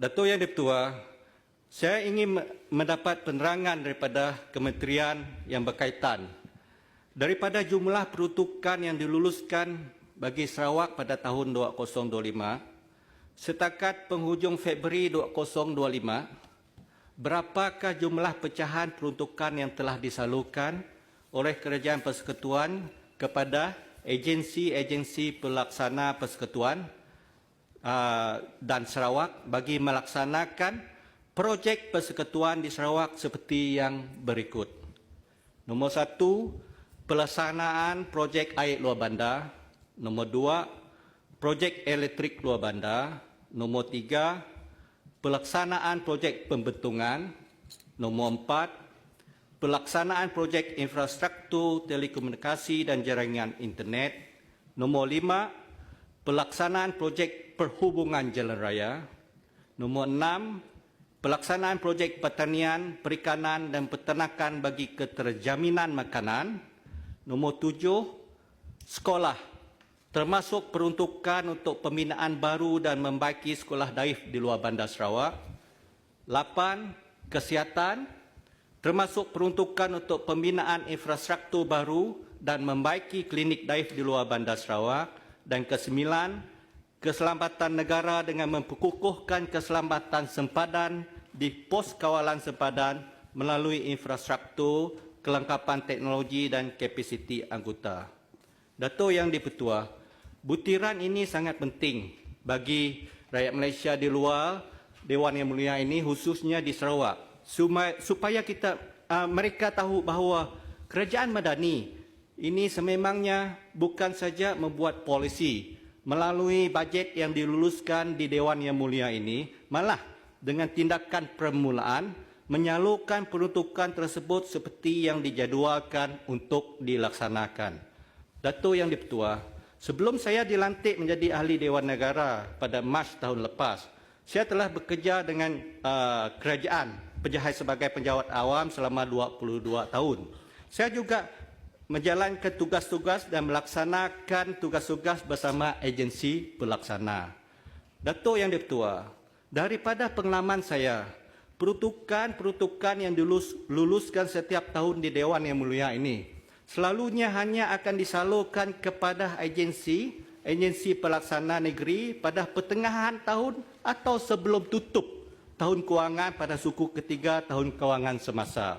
Dato' Yang Dipertua, saya ingin me- mendapat penerangan daripada kementerian yang berkaitan. Daripada jumlah peruntukan yang diluluskan bagi Sarawak pada tahun 2025 setakat penghujung Februari 2025 berapakah jumlah pecahan peruntukan yang telah disalurkan oleh Kerajaan Persekutuan kepada agensi-agensi pelaksana persekutuan uh, dan Sarawak bagi melaksanakan projek persekutuan di Sarawak seperti yang berikut. Nombor satu, pelaksanaan projek air luar bandar. Nombor dua, projek elektrik luar bandar. Nombor tiga, pelaksanaan projek pembentungan. Nombor empat, pelaksanaan projek infrastruktur telekomunikasi dan jaringan internet. Nombor lima, pelaksanaan projek perhubungan jalan raya. Nombor enam, pelaksanaan projek pertanian, perikanan dan peternakan bagi keterjaminan makanan. Nombor tujuh, sekolah termasuk peruntukan untuk pembinaan baru dan membaiki sekolah daif di luar bandar Sarawak. Lapan, kesihatan termasuk peruntukan untuk pembinaan infrastruktur baru dan membaiki klinik daif di luar bandar Sarawak. Dan kesembilan, keselamatan negara dengan memperkukuhkan keselamatan sempadan di pos kawalan sempadan melalui infrastruktur, kelengkapan teknologi dan kapasiti anggota. Dato' Yang Dipertua, butiran ini sangat penting bagi rakyat Malaysia di luar Dewan Yang Mulia ini khususnya di Sarawak supaya kita uh, mereka tahu bahawa kerajaan madani ini sememangnya bukan saja membuat polisi melalui bajet yang diluluskan di Dewan Yang Mulia ini malah dengan tindakan permulaan menyalurkan peruntukan tersebut seperti yang dijadualkan untuk dilaksanakan. Dato' Yang Dipertua, sebelum saya dilantik menjadi ahli Dewan Negara pada Mac tahun lepas, saya telah bekerja dengan uh, kerajaan penjahat sebagai penjawat awam selama 22 tahun. Saya juga menjalankan tugas-tugas dan melaksanakan tugas-tugas bersama agensi pelaksana. Dato' Yang Dipertua, daripada pengalaman saya, peruntukan-peruntukan yang dilulus, luluskan setiap tahun di Dewan Yang Mulia ini selalunya hanya akan disalurkan kepada agensi agensi pelaksana negeri pada pertengahan tahun atau sebelum tutup tahun kewangan pada suku ketiga tahun kewangan semasa.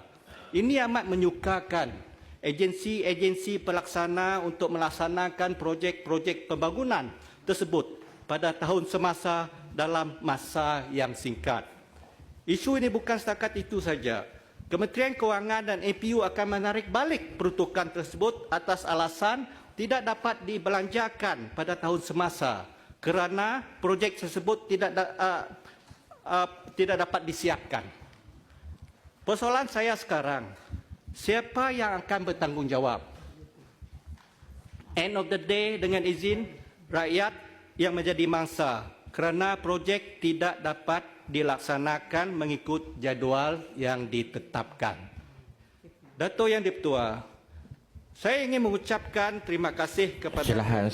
Ini amat menyukakan agensi-agensi pelaksana untuk melaksanakan projek-projek pembangunan tersebut pada tahun semasa dalam masa yang singkat. Isu ini bukan setakat itu saja. Kementerian Kewangan dan APU akan menarik balik peruntukan tersebut atas alasan tidak dapat dibelanjakan pada tahun semasa kerana projek tersebut tidak da, uh, uh, tidak dapat disiapkan. Persoalan saya sekarang, siapa yang akan bertanggungjawab? End of the day dengan izin rakyat yang menjadi mangsa kerana projek tidak dapat dilaksanakan mengikut jadual yang ditetapkan. Dato' Yang Dipertua, saya ingin mengucapkan terima kasih kepada Silahan